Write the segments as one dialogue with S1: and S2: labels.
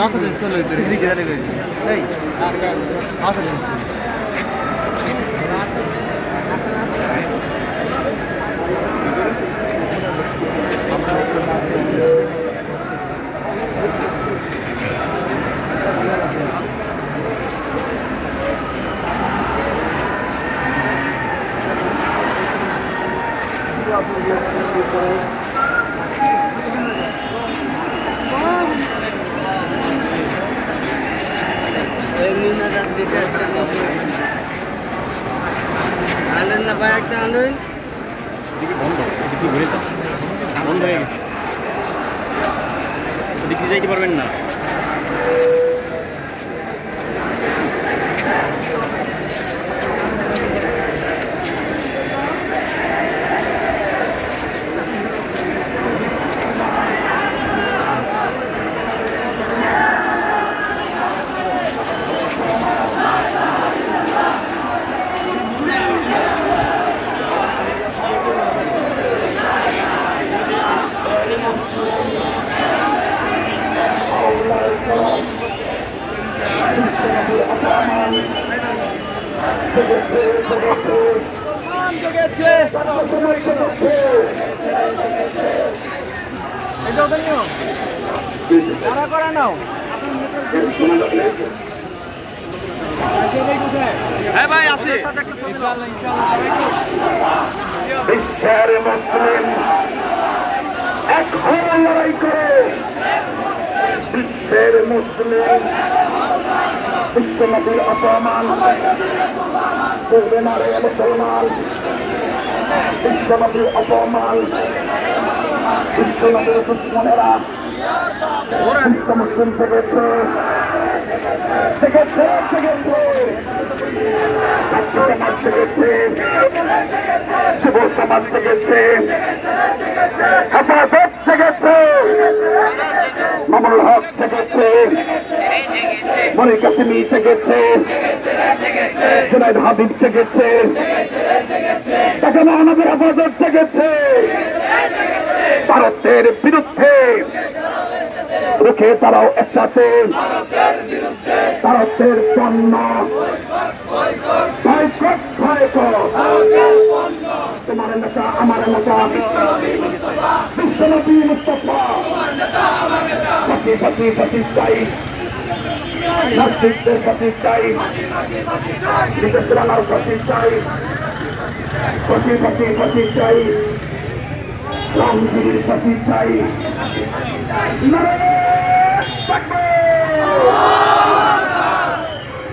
S1: రాస తెలుసుకోలేదు. ఇది గిరాలేదు రాస తెలుసుకోలేదు.
S2: আলেন না ভাই একটা আনেন
S3: এদিকে বন্ধ এদিকে যাইতে পারবেন না। হ্যাঁ ভাই আসি।
S4: বিশ্বের মুসলিম এক লড়াই করে বিশ্বের মুসলিম। বিশ্বনবীর অপমান করবে না রে মুসলমান বিশ্বনবীর অপমান বিশ্বনবীর দুশ্মনেরা বিশ্ব মুসলিম থেকেছে ছাত্র সমাজ থেকেছে যুব সমাজ থেকেছে হেফাজত থেকেছে মামুল হক থেকেছে এখানে আমাদের হেফাজত থেকেছে। ভারতের বিরুদ্ধে রুখে তারাও একসাথে। ভারতের পণ্য তোমার নেতা, আমার নেতা। বিশ্বনবী মুস্তফা। ফাঁসি ফাঁসি ফাঁসি চাই। নাস্তিকদের ফাঁসি চাই। বিদেশ রানার ফাঁসি চাই। ফাঁসি ফাঁসি ফাঁসি চাই। রামগিরির ফাঁসি চাই!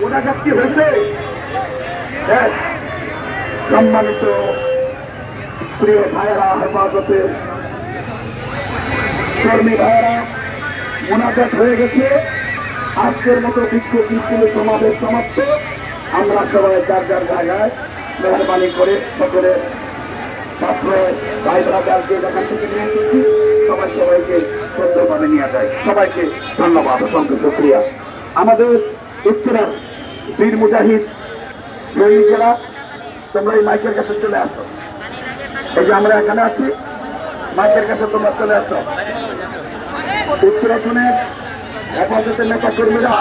S4: ওটা কি হয়েছে। দেখ, সম্মানিত প্রিয় ভাইয়েরা হেফাজতের কর্মী ভাইয়েরা মোনাজাত হয়ে গেছে। আজকের মতো বিক্ষোভ মিছিল সমাবেশ সমাপ্ত আমরা সবাই যার যার জায়গায় মেহরবানি করে সকলে ভাই থেকে নিয়ে সবাই সবাইকে নিয়ে যায়। সবাইকে ধন্যবাদ আমাদের বীর মাইকের কাছে চলে যে আমরা এখানে আছি, মাইকের কাছে তোমরা চলে আসো। উত্তরাখণ্ডের হেফাজতের নেতা কর্মীরা